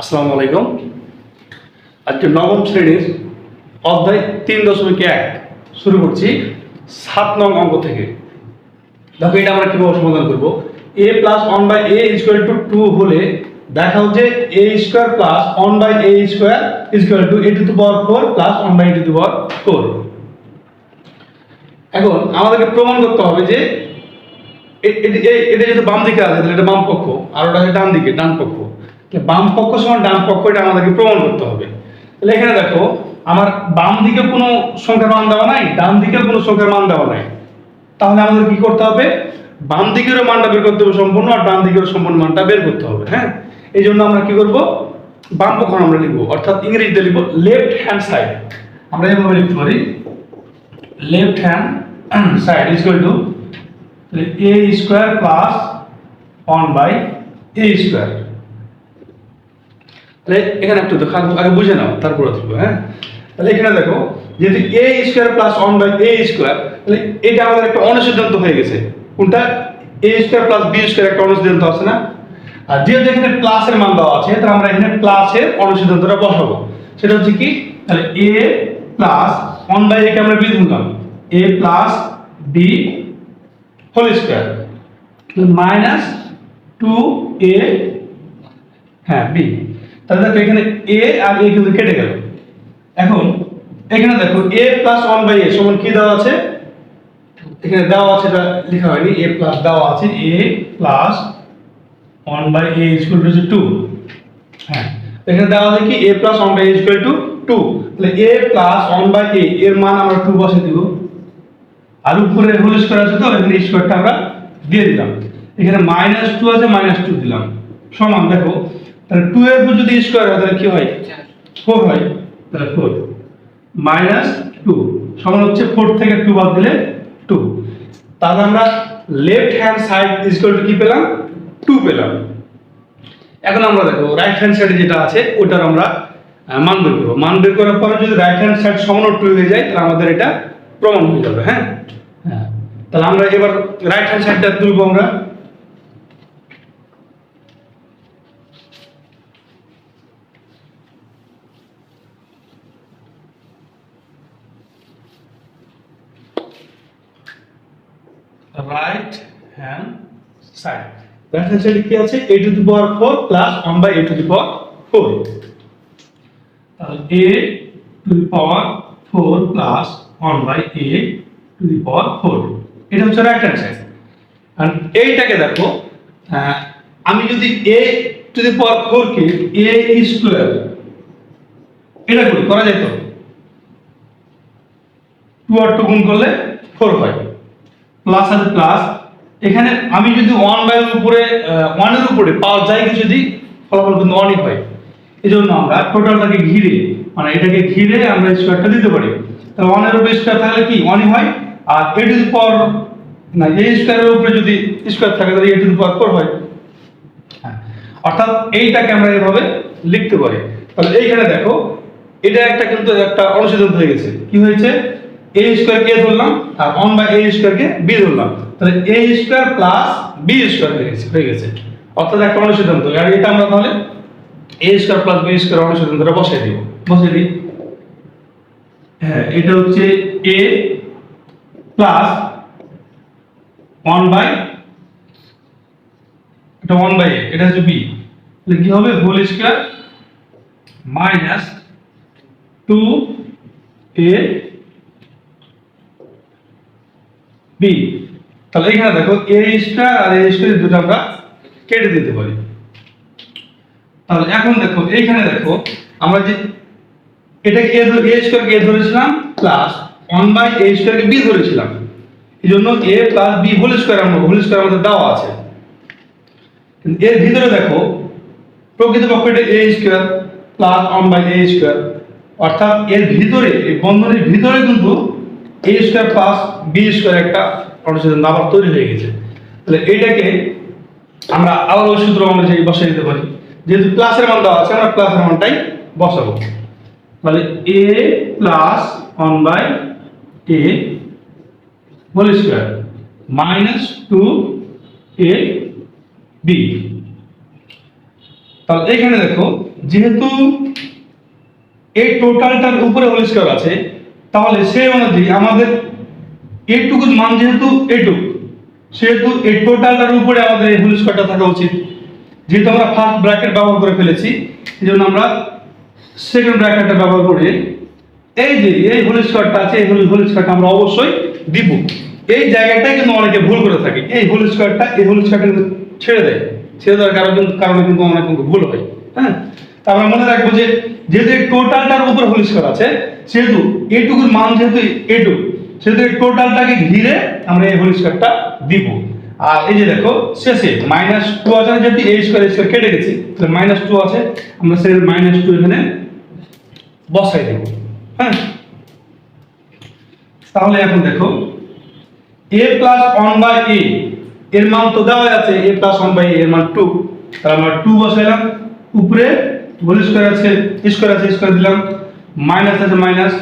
আসসালামু আলাইকুম। আজকে নবম শ্রেণির অধ্যায় তিন দশমিক এক শুরু করছি সাত নং অঙ্ক থেকে। দেখো, এটা আমরা কীভাবে সমাধান করব? A plus one by a equal to two হলে দেখা হচ্ছে a square plus one by a square equal to a to the power four plus one by a to the power four এখন আমাদেরকে প্রমাণ করতে হবে যে এটা যেহেতু বাম দিকে আছে, তাহলে এটা বাম পক্ষ, আর ওটা ডান দিকে, ডান পক্ষ। বাম পক্ষ সমান ডান পক্ষ, এটা আমাদেরকে প্রমাণ করতে হবে। তাহলে এখানে দেখো, আমার বাম দিকে কোনো সংখ্যার মান দেওয়া নাই, ডান দিকে কোনো সংখ্যার মান দেওয়া নাই। তাহলে আমাদের কি করতে হবে? বাম দিকেরও মানটা বের করতে হবে সম্পূর্ণ, আর ডান দিকেরও সম্পূর্ণ মানটা বের করতে হবে হ্যাঁ? এই জন্য আমরা কি করব? বাম পক্ষ আমরা লিখব, অর্থাৎ ইংরেজিতে লিখব লেফট হ্যান্ড সাইড আমরা এভাবে লিখতে পারি left hand side is equal to a square plus one by a square তাহলে এখানে একটু দেখো, আগে- বুঝে নাও, তারপরে থাকব হ্যাঁ? তাহলে এখানে দেখো, যেহেতু a square plus one by a square তাহলে এটা আমাদের একটা অনুসিদ্ধান্ত হয়ে গেছে। কোনটা? A square plus b square একটা অনুসিদ্ধান্ত আছে না? আর যেহেতু এখানে প্লাসের মান দেওয়া আছে, তাহলে আমরা এখানে প্লাসের অনুসিদ্ধান্তটা বসাবো। সেটা হচ্ছে কি? তাহলে এ প্লাস ওয়ান বাই একে আমরা বি ধরলাম a plus b whole square minus two a হ্যাঁ বি তাহলে দেখো এখানে এ আর এ কিন্তু কেটে গেল। এখন এখানে দেখো a plus one by a সমান কি দেওয়া আছে? এখানে দেওয়া আছে এটা লেখা হয়নি এ প্লাস দেওয়া আছে a plus one by a equal to two হ্যাঁ এখানে দেওয়া আছে কি? A plus one by a equal to two তাহলে a plus one by a এর মান আমরা টু বসে দিব। আর উপরে হোল স্কোয়ার আছে তো, এখানে স্কোয়ারটা আমরা দিয়ে দিলাম। এখানে মাইনাস টু আছে মাইনাস টু দিলাম। সমান দেখো তাহলে টু এর উপর যদি স্কোয়ার হয়, তাহলে কি হয়? ফোর হয়। তাহলে ফোর মাইনাস টু সমান হচ্ছে ফোর থেকে টু বাদ দিলে টু তাহলে আমরা left hand side equal to কি পেলাম? টু পেলাম। এখন আমরা দেখো রাইট হ্যান্ড সাইডে যেটা আছে, ওটার আমরা মান বের করব। মান বের করার পরে যদি রাইট হ্যান্ড সাইড সমান টু হয়ে যায়, তাহলে আমাদের এটা প্রমাণ হয়ে যাবে হ্যাঁ? হ্যাঁ। তাহলে আমরা এবার রাইট হ্যান্ড সাইডটা তুলবো আমরা। Right hand side right hand সাইডে কি আছে? A to the power 4 plus 1 by a to the power 4 তাহলে a to the power 4 plus 1 by a to the power 4 এটা হচ্ছে রাইট হ্যান্ড সাইড আর এইটাকে দেখো আমি যদি a টু দি পাওয়ার 4 কে a স্কয়ার এটা করি করা যায় তো? 2 আর 2 গুণ করলে 4 হয়। প্লাস আছে প্লাস এখানে আমি যদি ওয়ান বাই উপরে ওয়ানের উপরে পাওয়া যায় কিছু যদি, ফলাফল কিন্তু ওয়ানই হয়। এই জন্য আমরা টোটালটাকে ঘিরে মানে এটাকে ঘিরে আমরা স্কোয়ারটা দিতে পারি। তাহলে ওয়ানের উপরে স্কোয়ার থাকলে কি ওয়ানই হয়? আর এ টু পাওয়ার না এই স্কোয়ারের উপরে যদি স্কোয়ার থাকে, তাহলে এ টু পাওয়ার ফোর হয়। হ্যাঁ অর্থাৎ এইটাকে আমরা এভাবে লিখতে পারি। তাহলে এইখানে দেখো, এটা একটা কিন্তু একটা অনুসিদ্ধান্ত হয়ে গেছে। কি হয়েছে? এ স্কোয়ার কে ধরলাম, আর ওয়ান বাই এ কে বি ধরলাম। তাহলে এ প্লাস বি হয়ে গেছে হয়ে গেছে। অর্থাৎ একটা অনুসিদ্ধান্ত আর এটা আমরা তাহলে এ প্লাস বি অনুসিদ্ধান্তটা বসাই দিব। বসিয়ে দিই। হ্যাঁ এটা হচ্ছে এ প্লাস ওয়ান বাই এটা ওয়ান বাই এটা হচ্ছে বি তাহলে কি হবে? Whole square minus two a b তাহলে এখানে দেখো A square R A square দুটো আমরা কেটে দিতে পারি। তাহলে এখন দেখো, এইখানে দেখো, আমরা যে এটাকে এ এ স্কোয়ারকে এ ধরেছিলাম প্লাস ওয়ান বাই এ স্কোয়ারকে বি ধরেছিলাম। এই জন্য a plus b whole square আমরা হোল স্কোয়ার আমাদের দেওয়া আছে। এর ভিতরে দেখো, প্রকৃতপক্ষে এটা a square plus one by a square অর্থাৎ এর ভিতরে, এই বন্ধনীর ভিতরে কিন্তু a square plus b square একটা অনুচ্ছেদ আবার তৈরি হয়ে গেছে। তাহলে এইটাকে আমরা আবার ওই সূত্র অনুযায়ী বসাই দিতে পারি। যেহেতু প্লাসের মান দেওয়া আছে, আমরা প্লাসের মানটাই বসাবো। তাহলে a plus one by a whole square minus two a b তাহলে এখানে দেখো, যেহেতু এই টোটালটার উপরে হোল স্কয়ার আছে তাহলে সেই অনুযায়ী আমাদের এইটুকুর মান যেহেতু এইটুক, সেহেতু এই টোটালটার উপরে আমাদের এই হোল স্কয়ারটা থাকা উচিত। যেহেতু আমরা ফার্স্ট ব্র্যাকেট ব্যবহার করে ফেলেছি এই জন্য আমরা সেকেন্ড ব্র্যাকেটটা ব্যবহার করে এই যে এই হোল স্কয়ারটা আছে, এই হোল হোল স্কয়ারটা আমরা অবশ্যই দিব। এই জায়গাটাই কিন্তু অনেকে ভুল করে থাকে। এই হোল স্কয়ারটা এই হোল স্কয়ারটা কিন্তু ছেড়ে দেয়। ছেড়ে দেওয়ার কারণে কিন্তু কারণে কিন্তু অনেক কিন্তু ভুল হয়। হ্যাঁ? তা আমরা মনে রাখব যে যেহেতু টোটালটার উপর হোল স্কয়ার আছে, সেহেতু এটুকুর মান যেহেতু এইটুকু সেহেতু টোটালটাকে ঘিরে আমরা এই হোল স্কয়ারটা দিব। আর এই যে দেখো, শেষে মাইনাস টু আছে যেহেতু এই স্কোয়ার স্কোয়ার কেটে গেছি, তাহলে মাইনাস টু আছে, আমরা সেই মাইনাস টু এখানে বসাই দেব হ্যাঁ? তাহলে এখন দেখো a plus one by a এর মান তো দেওয়া আছে এ প্লাস ওয়ান বাই এর মান টু তাহলে আমরা টু বসাইলাম, উপরে হোল স্কোয়ার আছে স্কোয়ার আছে স্কোয়ার দিলাম মাইনাস আছে মাইনাস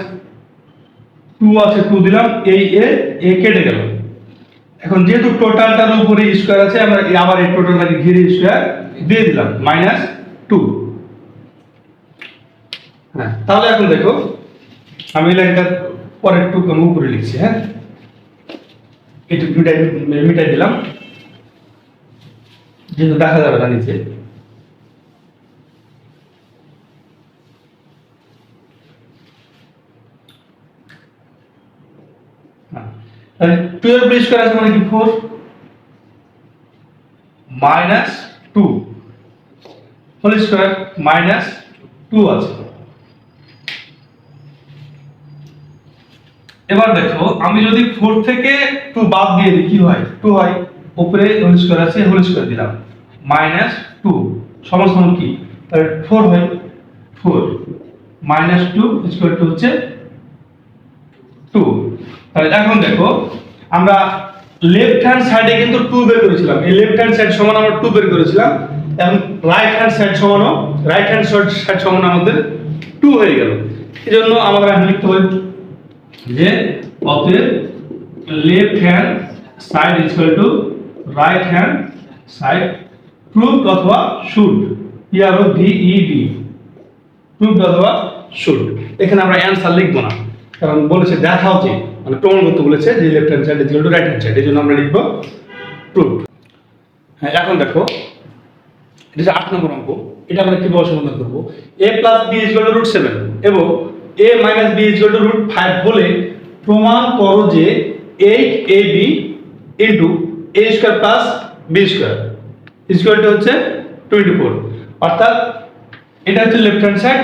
টু আছে টু দিলাম, এই এ এ কেটে গেল। এখন যেহেতু টোটালটার উপরে স্কোয়ার আছে, আমরা আবার এই টোটালটাকে ঘিরে স্কোয়ার দিয়ে দিলাম মাইনাস টু হ্যাঁ তাহলে এখন দেখো, আমি এই লাইনটার পরের টুকু আমি উপরে লিখছি হ্যাঁ? একটু মিটাই মিটাই দিলাম, যেহেতু দেখা যাবে না নিচে হ্যাঁ তাহলে টুয়েলভ স্কোয়ার আছে মানে কি? Four minus two whole square minus two আছে। এবার দেখো, আমি যদি ফোর থেকে টু বাদ দিয়ে দিই, কি হয়? টু হয়। উপরে হোল স্কোয়ার আছে হোল স্কোয়ার দিলাম। মাইনাস টু সমান সমান কি? তাহলে ফোর হয়। Four minus two square two হচ্ছে তাহলে এখন দেখো, আমরা লেফট হ্যান্ড সাইডে কিন্তু টু বের করেছিলাম। এই লেফট হ্যান্ড সাইড সমান আমরা টু বের করেছিলাম, এবং রাইট হ্যান্ড সাইড সমানও রাইট হ্যান্ড সাইড সাইড সমান আমাদের টু হয়ে গেল। এই জন্য আমাদের এখন লিখতে হবে যে, অতএব left hand side equal to right hand side proved অথবা showed R O V E D proved অথবা শুড এখানে আমরা অ্যান্সার লিখব না। কারণ বলেছে দেখা উচিত মানে প্রমাণ করতে বলেছে যে left hand side equal to right hand side এই জন্য আমরা লিখব প্রুভড হ্যাঁ এখন দেখো, এটা হচ্ছে আট নম্বর অঙ্ক। এটা আমরা কীভাবে সমাধান করব? A plus b equal to root seven এবং a minus b equal to root five বলে প্রমাণ করো যে eight a b into a square plus b square square হচ্ছে টোয়েন্টি ফোর অর্থাৎ এটা হচ্ছে লেফট হ্যান্ড সাইড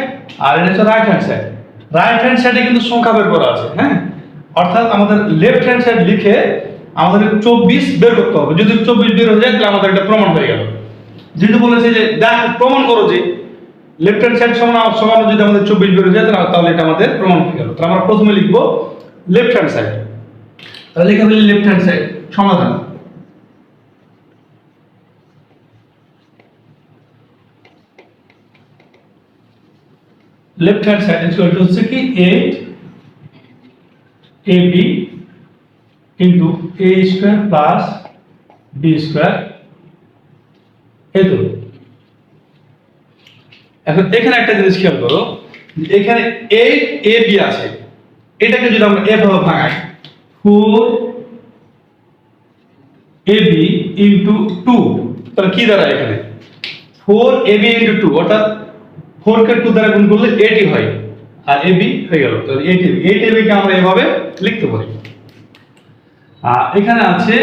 আর এটা হচ্ছে right hand side right hand সাইডে কিন্তু সংখ্যা বের করা আছে হ্যাঁ? অর্থাৎ আমাদের লেফট হ্যান্ড সাইড লিখে আমাদের চব্বিশ বের করতে হবে। যদি চব্বিশ বের হয়ে যায়, তাহলে আমাদের এটা প্রমাণ হয়ে গেল। যেহেতু বলেছে যে, দেখ, প্রমাণ করো যে লেফট হ্যান্ড সাইড সমান সমান যদি আমাদের চব্বিশ বের হয়ে যায়, তাহলে- তাহলে এটা আমাদের প্রমাণ হয়ে গেল। তাহলে আমরা প্রথমে লিখব লেফট হ্যান্ড সাইড তাহলে লিখে লেফট হ্যান্ড সাইড সমাধান। Left hand side equal to হচ্ছে কি eight a b into a square plus b এখন এখানে একটা জিনিস খেয়াল করো এখানে এইট এ বি আছে। এটাকে যদি আমরা এভাবে ভাঙাই four a b into two তাহলে কি দাঁড়ায় এখানে? Four a b into two অর্থাৎ ফোর কে টু দ্বারা গুণ করলে এটি হয়। আর এ বি হয়ে গেল। তাহলে eight a b eight a বিকে আমরা এভাবে লিখতে পারি। আর এখানে আছে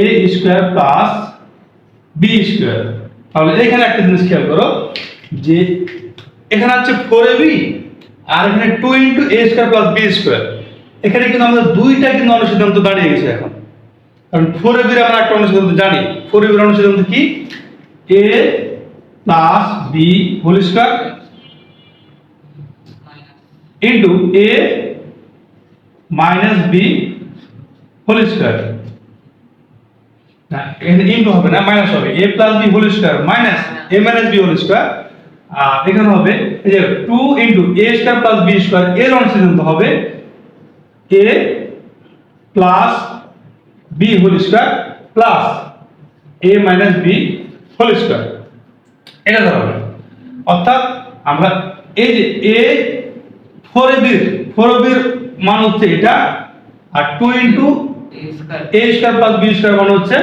a square plus b square তাহলে এখানে একটা জিনিস খেয়াল করো, যে এখানে আছে ফোর এ বি আর এখানে two into a square plus b square এখানে কিন্তু আমাদের দুইটা কিন্তু অনুসিদ্ধান্ত দাঁড়িয়ে গেছে এখন। কারণ ফোর এ আমরা একটা অনুসিদ্ধান্ত জানি। ফোর এ বির অনুসিদ্ধান্ত কি? A plus b whole square into a minus b whole square না এখানে ইনটু হবে না মাইনাস হবে। a plus b whole square minus a minus b whole square আর এখানে হবে, এই যে 2 into a square plus b square এর অনুসিদ্ধান্ত হবে a plus b whole square plus a minus b whole square এটা দাঁড়াবে অর্থাৎ আমরা এই যে এ ফোর এবির ফোর এবির মান হচ্ছে এটা, আর two into a square plus b square মান হচ্ছে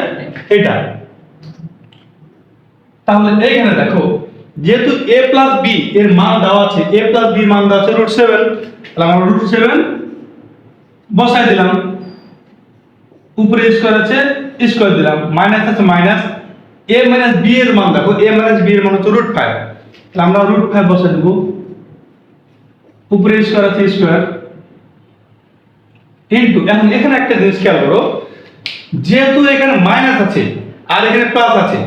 এটা। তাহলে এইখানে দেখো, যেহেতু এ প্লাস বি এর মান দেওয়া আছে এ প্লাস বি মান দেওয়া আছে রুট সেভেন তাহলে আমরা রুট সেভেন বসাই দিলাম। উপরে স্কোয়ার আছে স্কোয়ার দিলাম। মাইনাস আছে মাইনাস এ মাইনাস বি এর মান দেখো এ মাইনাস বি এর মান হচ্ছে রুট ফাইভ তাহলে আমরা রুট ফাইভ বসাই দেবো। উপরে স্কোয়ার আছে স্কোয়ার ইন্টু এখন এখানে একটা জিনিস খেয়াল করো, যেহেতু এখানে মাইনাস আছে, আর এখানে প্লাস আছে,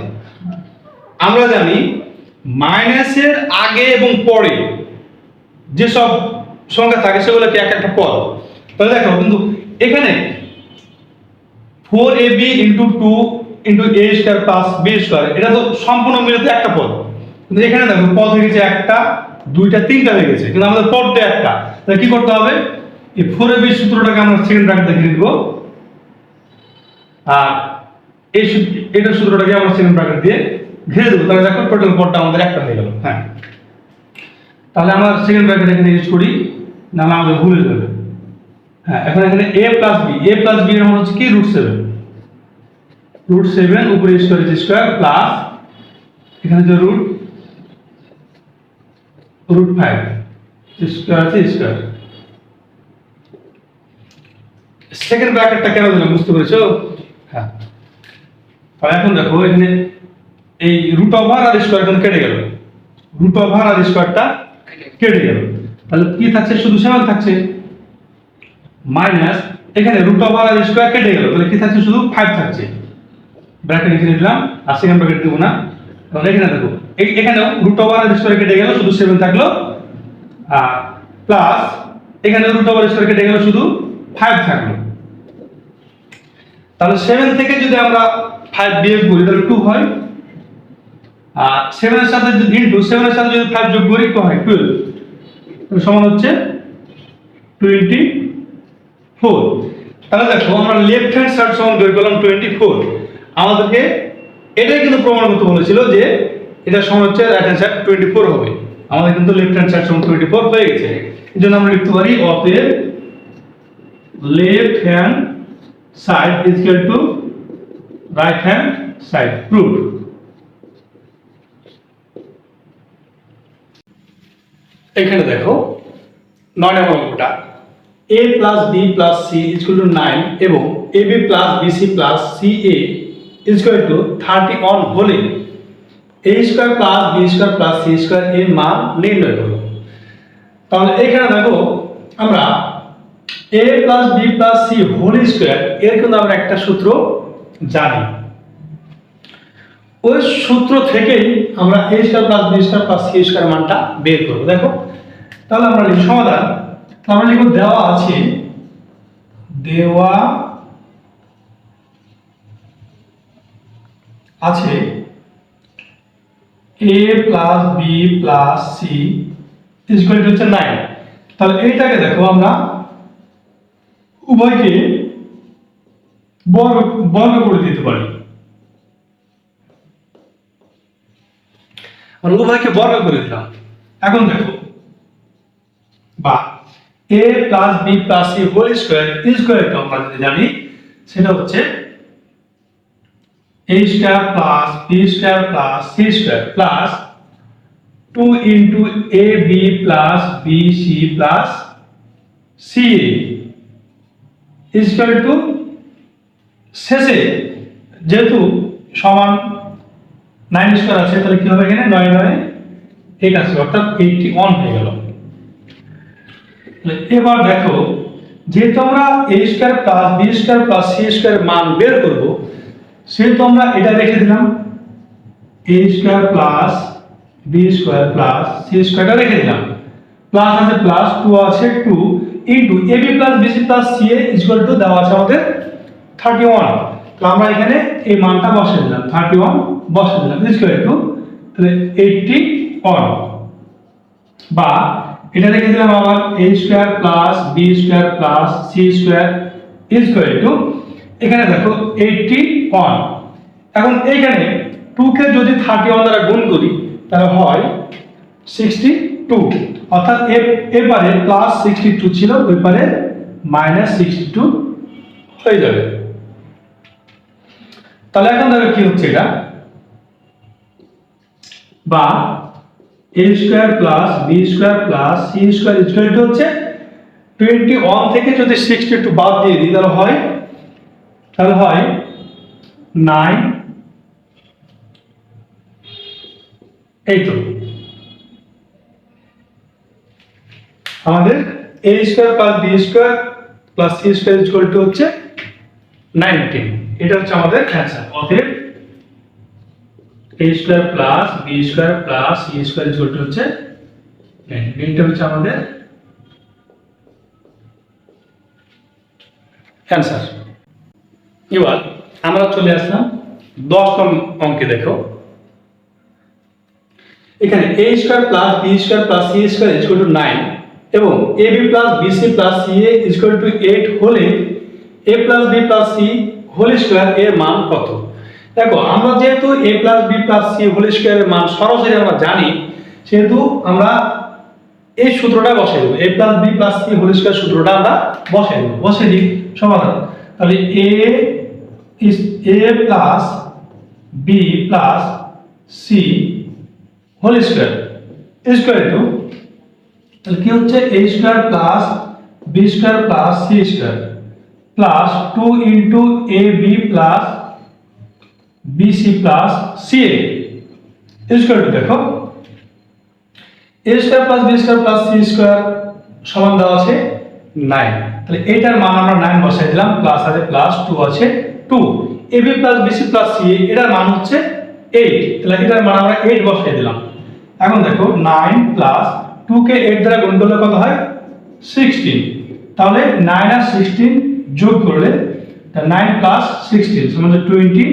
আমরা জানি মাইনাসের আগে এবং পরে যেসব সংখ্যা থাকে সেগুলোকে এক একটা পদ? তাহলে দেখো কিন্তু এখানে four a b into two into a square plus b square এটা তো সম্পূর্ণ মিলিত একটা পদ। কিন্তু এখানে দেখো, পদ হয়ে গেছে একটা, দুইটা, তিনটা হয়ে গেছে কিন্তু আমাদের পদটা একটা। তাহলে কি করতে হবে? এই ফোর বি সূত্রটাকে আমরা সেকেন্ড ব্র্যাকেটে লিখে দিব। আর এই এটার সূত্রটাকে আমরা সেকেন্ড ব্র্যাকেট দিয়ে ঘিরে দেবো। তাহলে দেখো টোটাল পদটা আমাদের একটা হয়ে গেল। হ্যাঁ। তাহলে আমরা সেকেন্ড ব্র্যাকেট এখানে ইউজ করি, নাহলে আমাদের ভুলে যাবে। হ্যাঁ এখন এখানে a plus b a plus b এর মান হচ্ছে কি? রুট সেভেন রুট সেভেন উপরে স্কোয়ার স্কোয়ার প্লাস এখানে যে রুট রুট ফাইভ স্কোয়ার আছে স্কোয়ার সেকেন্ড ব্র্যাকেটটা কেন দিলাম বুঝতে পেরেছ? হ্যাঁ। তাহলে এখন দেখো এখানে এই রুট ওভার আর স্কোয়ার কেটে গেল। রুট ওভার আর স্কোয়ারটা কেটে গেল। তাহলে কি থাকছে? শুধু সেভেন থাকছে। মাইনাস এখানে রুট ওভার আর স্কোয়ার কেটে গেল। তাহলে কি থাকছে? শুধু ফাইভ থাকছে। ব্র্যাকেট এখানে দিলাম আর সেকেন্ড ব্র্যাকেট দেবো না। তাহলে এখানে দেখো এই- এখানেও রুট ওভার আর স্কোয়ার কেটে গেল, শুধু সেভেন থাকল। আর প্লাস এখানে রুট ওভার স্কোয়ার কেটে গেল, শুধু ফাইভ থাকল। তাহলে সেভেন থেকে যদি আমরা ফাইভ বিয়োগ করি, তাহলে টু হয়। আর সেভেনের সাথে যদি ইন্টু সেভেনের সাথে যদি ফাইভ যোগ করি তো হয়? টুয়েলভ সমান হচ্ছে টোয়েন্টি ফোর তাহলে দেখো, আমরা লেফট হ্যান্ড সাইড সমান বের করলাম টোয়েন্টি ফোর আমাদেরকে এটাই কিন্তু প্রমাণ করতে বলেছিল যে এটা সময় হচ্ছে right hand side twenty four হবে। আমাদের কিন্তু লেফট হ্যান্ড সাইড সমান টোয়েন্টি ফোর হয়ে গেছে। এই জন্য আমরা লিখতে পারি অতএব left hand side is equal to right hand side prove এখানে দেখো, নয় নম্বর অঙ্কটা। A plus B plus C is equal to nine এবং A B plus B C plus C A is equal to thirty one হলে A square plus B square plus C square এর মান নির্ণয় করো। তাহলে এখানে দেখো আমরা A plus B plus C whole square এর কিন্তু আমরা একটা সূত্র জানি। ওই সূত্র থেকেই আমরা A square plus B square plus C square মানটা বের করব। দেখো, তাহলে আমরা লিখি সমাধান। আমরা লিখব দেওয়া আছে, দেওয়া আছে। A plus B plus C equal হচ্ছে নাইন তাহলে এইটাকে দেখো আমরা উভয়কে বর্গ বর্গ করে দিতে পারি। আমরা উভয়কে বর্গ করে দিলাম। এখন দেখো, বা A plus B plus C whole square স্কোয়ারটা আমরা যদি জানি, সেটা হচ্ছে a plus B square plus C square plus two into A B plus B C plus C is equal to শেষে যেহেতু সমান নাইন স্কোয়ার আছে, তাহলে কি হবে এখানে? নয় নয় এইট আছে, অর্থাৎ এইটটি ওয়ান হয়ে গেল। এবার দেখো, যেহেতু আমরা A square plus B square plus C square মান বের করব সেহেতু আমরা এটা রেখে দিলাম। A square plus B square plus C স্কোয়ারটা রেখে দিলাম। প্লাস আছে প্লাস টু আছে two into A B plus BC plus C A equal to দেওয়া আছে আমাদের থার্টি ওয়ান তো আমরা এখানে এই মানটা বসে দিলাম থার্টি ওয়ান বসে দিলাম ইকুয়াল টু তাহলে এইটটি ওয়ান বা এটা রেখে দিলাম আবার a square plus B square plus C square equal to এখানে দেখো এইটটি ওয়ান এখন এইখানে টু কে যদি থার্টি ওয়ান দ্বারা গুণ করি, তাহলে হয় সিক্সটি টু অর্থাৎ এবারে প্লাস সিক্সটি টু ছিল ওই মাইনাস সিক্সটি টু হয়ে যাবে। তাহলে এখন দেখো কি হচ্ছে এটা? বা A square plus B square plus C square square হচ্ছে টোয়েন্টি ওয়ান থেকে যদি সিক্সটি টু বাদ দিয়ে দিই, তাহলে হয় তাহলে হয় নাইন এই তো আমাদের A square plus B square plus C square equal to হচ্ছে নাইনটিন এটা হচ্ছে আমাদের অ্যান্সার অতএব A square plus B square plus C square equal to হচ্ছে এটা হচ্ছে আমাদের অ্যান্সার এবার আমরা চলে আসলাম দশ নং অঙ্কে, দেখো। এখানে A square plus B square plus C square equal to nine এবং A B plus B C plus C A equal to eight হলে A plus B plus C whole square এর মান কত? দেখো, আমরা যেহেতু A plus B plus C whole স্কোয়ারের মান সরাসরি আমরা জানি, সেহেতু আমরা এই সূত্রটা বসাই দেবো। A plus B plus C whole square সূত্রটা আমরা বসাই দেবো। বসে দিই সমাধান। তাহলে A is A plus B plus C whole square square two তাহলে কি হচ্ছে? B square plus C square plus two into A B plus B C plus C A square two দেখো। A square plus B square plus C square সমান দেওয়া আছে nine তাহলে এইটার মান আমরা নাইন বসাই দিলাম প্লাস আছে প্লাস টু আছে। Two A B plus B C plus C এটার মান হচ্ছে এইট তাহলে এটার মান আমরা এইট বসাই দিলাম। এখন দেখো নাইন প্লাস টু কে এইট দ্বারা গুণ করলে কত হয়? সিক্সটিন তাহলে নাইন আর সিক্সটিন যোগ করলে নাইন প্লাস সিক্সটিন সমান টোয়েন্টি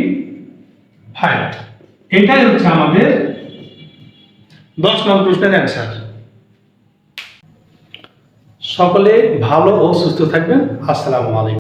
ফাইভ এটাই হচ্ছে আমাদের দশ নম্বর প্রশ্নের অ্যান্সার সকলে ভালো ও সুস্থ থাকবেন। আসসালামু আলাইকুম।